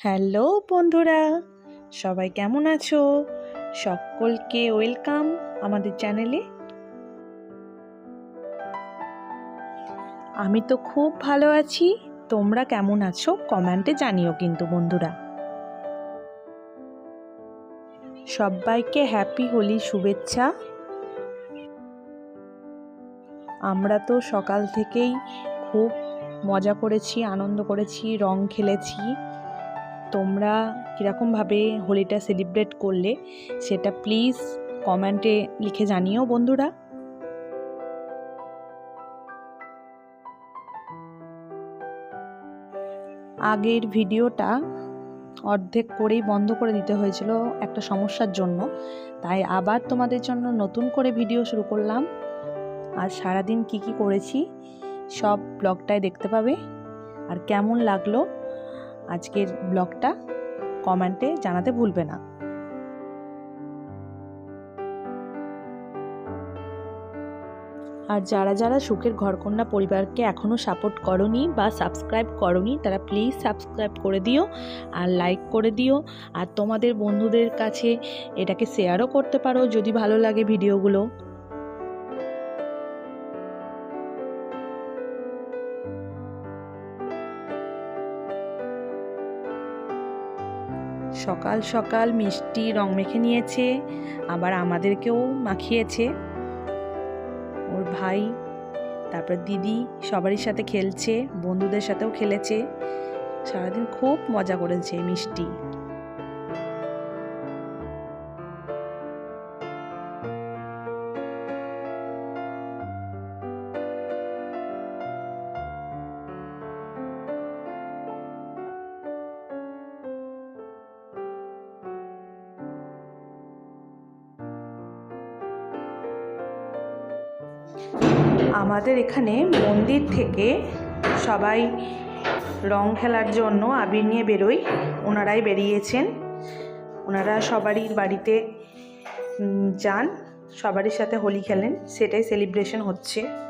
Hello বন্ধুরা, সবাই কেমন আছো? সকলকে ওয়েলকাম আমাদের চ্যানেলে। আমি তো খুব ভালো আছি, তোমরা কেমন আছো? কমেন্টে জানিও কিন্তু বন্ধুরা। সবাইকে হ্যাপি হোলি শুভেচ্ছা। আমরা তো সকাল থেকেই খুব মজা করেছি, আনন্দ করেছি, রং খেলেছি। তোমরা কীরকমভাবে হোলিটা সেলিব্রেট করলে, সেটা প্লিজ কমেন্টে লিখে জানিও বন্ধুরা। আগের ভিডিওটা অর্ধেক করেই বন্ধ করে দিতে হয়েছিল একটা সমস্যার জন্য, তাই আবার তোমাদের জন্য নতুন করে ভিডিও শুরু করলাম। আর সারাদিন কি কি করেছি, সব ব্লগটায় দেখতে পাবে। আর কেমন লাগল আজকের ব্লগটা কমেন্টে জানাতে ভুলবে না। আর যারা যারা সুখের ঘরকন্যা পরিবারকে এখনও সাপোর্ট করনি বা সাবস্ক্রাইব করনি, তারা প্লিজ সাবস্ক্রাইব করে দিও আর লাইক করে দিও। আর তোমাদের বন্ধুদের কাছে এটাকে শেয়ারও করতে পারো যদি ভালো লাগে ভিডিওগুলো সকাল সকাল মিষ্টি রং মেখে নিয়েছে, আবার আমাদেরকেও মাখিয়েছে। ওর ভাই, তারপর দিদি সবারই সাথে খেলছে, বন্ধুদের সাথেও খেলেছে। সারাদিন খুব মজা করেছে মিষ্টি। আমাদের এখানে মন্দির থেকে সবাই রং খেলার জন্য আবির নিয়ে বেরোই ওনারাই বেরিয়েছেন। ওনারা সবারই বাড়িতে যান। সবারই সাথে হোলি খেলেন। সেটাই সেলিব্রেশন হচ্ছে।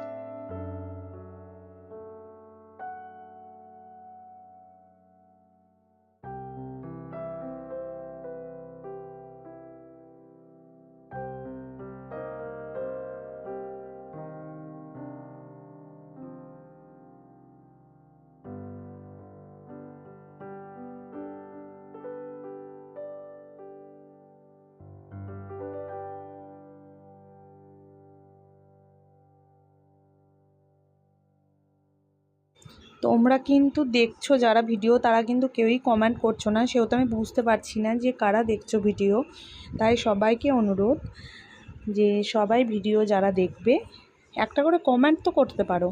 তোমরা কিন্তু দেখছ যারা ভিডিও, তারা কিন্তু কেউই কমেন্ট করছ না। সেহেতু আমি বুঝতে পারছি না যে কারা দেখছ ভিডিও। তাই সবাইকে অনুরোধ যে সবাই ভিডিও যারা দেখবে, একটা করে কমেন্ট তো করতে পারো।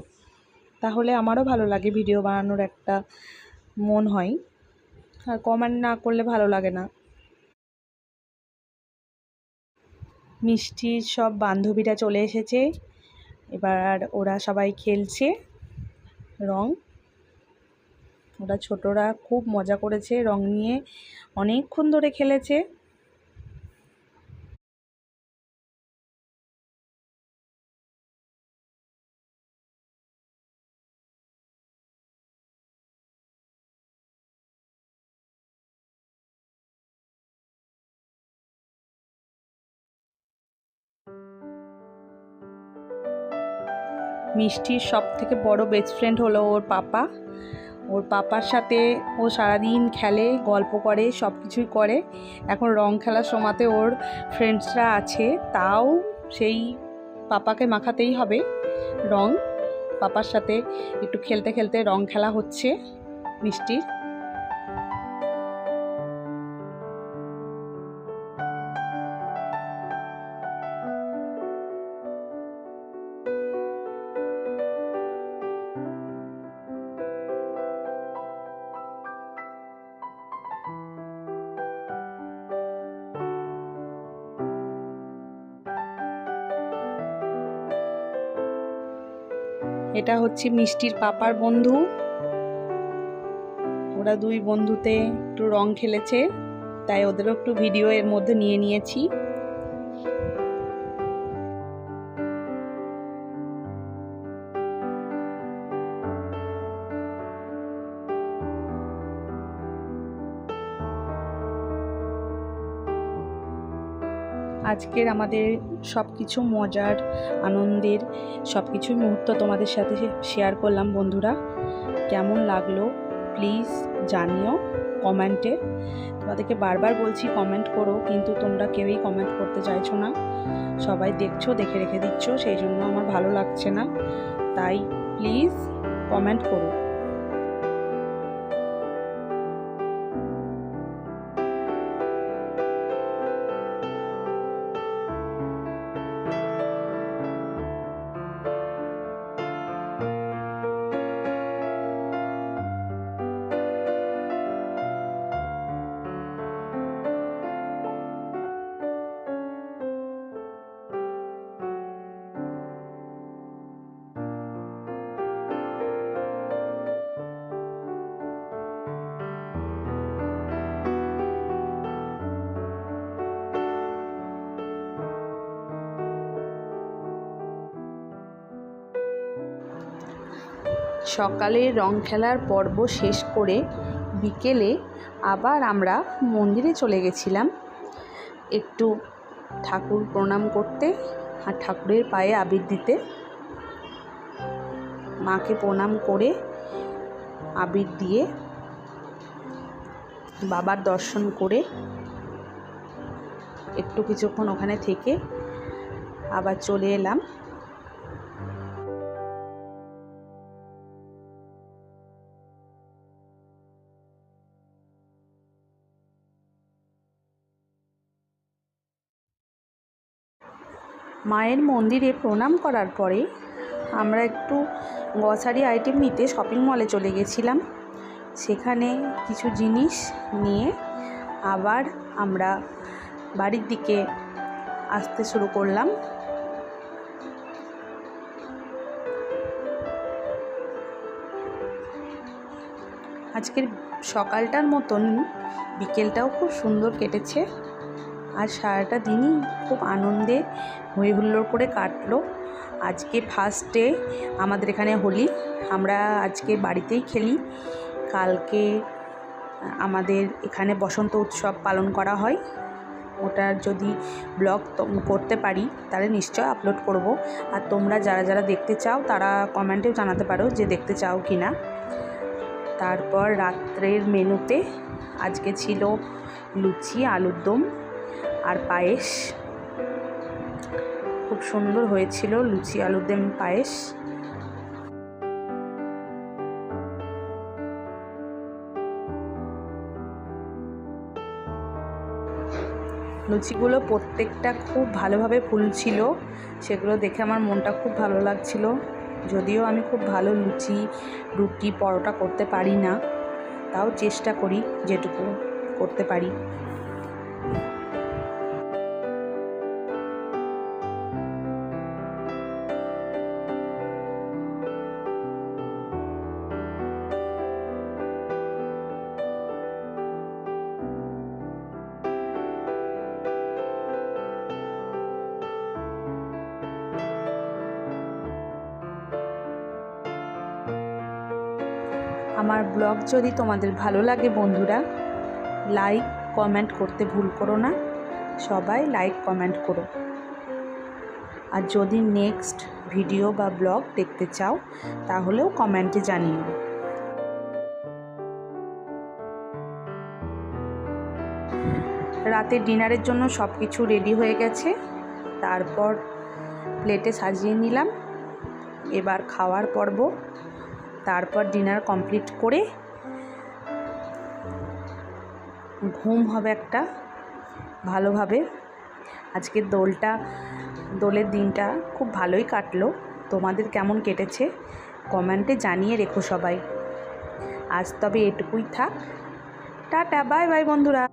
তাহলে আমারও ভালো লাগে ভিডিও বানানোর একটা মন হয়। আর কমেন্ট না করলে ভালো লাগে না। মিষ্টির সব বান্ধবীরা চলে এসেছে। এবার ওরা সবাই খেলছে রং। ওরা ছোটরা খুব মজা করেছে, রং নিয়ে অনেকক্ষণ ধরে খেলেছে। মিষ্টির সব থেকে বড় বেস্ট ফ্রেন্ড হলো ওর পাপা। ওর পাপার সাথে ও সারাদিন খেলে, গল্প করে সব কিছুই করে। এখন রং খেলার সময়তে ওর ফ্রেন্ডসরা আছে, তাও সেই পাপাকে মাখাতেই হবে রং। পাপার সাথে একটু খেলতে খেলতে রং খেলা হচ্ছে, মিষ্টির। এটা হচ্ছে মিষ্টির পাপার বন্ধু। ওরা দুই বন্ধুতে একটু রং খেলেছে, তাই ওদেরও একটু ভিডিও এর মধ্যে নিয়ে নিয়েছি। আজকের আমাদের সব কিছু মজার, আনন্দের সব কিছুই মুহূর্ত তোমাদের সাথে শেয়ার করলাম বন্ধুরা। কেমন লাগল প্লিজ জানিও কমেন্টে। তোমাদেরকে বারবার বলছি কমেন্ট করো, কিন্তু তোমরা কেউই কমেন্ট করতে চাইছো না। সবাই দেখছ, দেখে রেখে দিচ্ছ, সেই জন্য আমার ভালো লাগছে না। তাই প্লিজ কমেন্ট করো। সকালে রং খেলার পর্ব শেষ করে বিকেলে আবার আমরা মন্দিরে চলে গেছিলাম। একটু ঠাকুর প্রণাম করতে আর ঠাকুরের পায়ে আবির দিতে। মাকে প্রণাম করে আবির দিয়ে বাবার দর্শন করে একটু কিছুক্ষণ ওখানে থেকে আবার চলে এলাম। মায়ের মন্দিরে প্রণাম করার পরে আমরা একটু গ্রসারি আইটেম নিতে শপিং মলে চলে গেছিলাম। সেখানে কিছু জিনিস নিয়ে আবার আমরা বাড়ির দিকে আসতে শুরু করলাম। আজকের সকালটার মতন বিকেলটাও খুব সুন্দর কেটেছে। আর সারাটা দিনই খুব আনন্দে হই হুল্লোড় করে কাটলো। আজকে ফার্স্ট ডে আমাদের এখানে হোলি। আমরা আজকে বাড়িতেই খেলি। কালকে, আমাদের এখানে বসন্ত উৎসব পালন করা হয়। ওটার যদি ব্লগ করতে পারি, তাহলে নিশ্চয় আপলোড করব। আর তোমরা যারা যারা দেখতে চাও, তারা কমেন্টেও জানাতে পারো যে দেখতে চাও কি না তারপর রাত্রের মেনুতে আজকে ছিল লুচি, আলুর দম। আর পায়েস। খুব সুন্দর হয়েছিল লুচি আলুর দম পায়েস। লুচিগুলো প্রত্যেকটা খুব ভালোভাবে ফুলছিল, সেগুলো দেখে আমার মনটা খুব ভালো লাগছিল। যদিও আমি খুব ভালো লুচি, রুটি, পরোটা করতে পারি না, তাও চেষ্টা করি যেটুকু করতে পারি। আমার ব্লগ যদি তোমাদের ভালো লাগে বন্ধুরা লাইক কমেন্ট করতে ভুল করো না। সবাই লাইক কমেন্ট করো। আর যদি নেক্সট ভিডিও বা ব্লগ দেখতে চাও, তাহলেও কমেন্টে জানিও। রাতে ডিনারের জন্য সব কিছু রেডি হয়ে গেছে। তারপর প্লেটে সাজিয়ে নিলাম। এবার খাওয়ার পর্ব। তারপর ডিনার কমপ্লিট করে ঘুম হবে একটা ভালোভাবে। আজকের দোলটা, দোলের দিনটা খুব ভালোই কাটলো। তোমাদের কেমন কেটেছে? কমেন্টে জানিয়ে রেখো সবাই। আজ তবে এটুকুই থাক। টাটা, বাই বাই বন্ধুরা।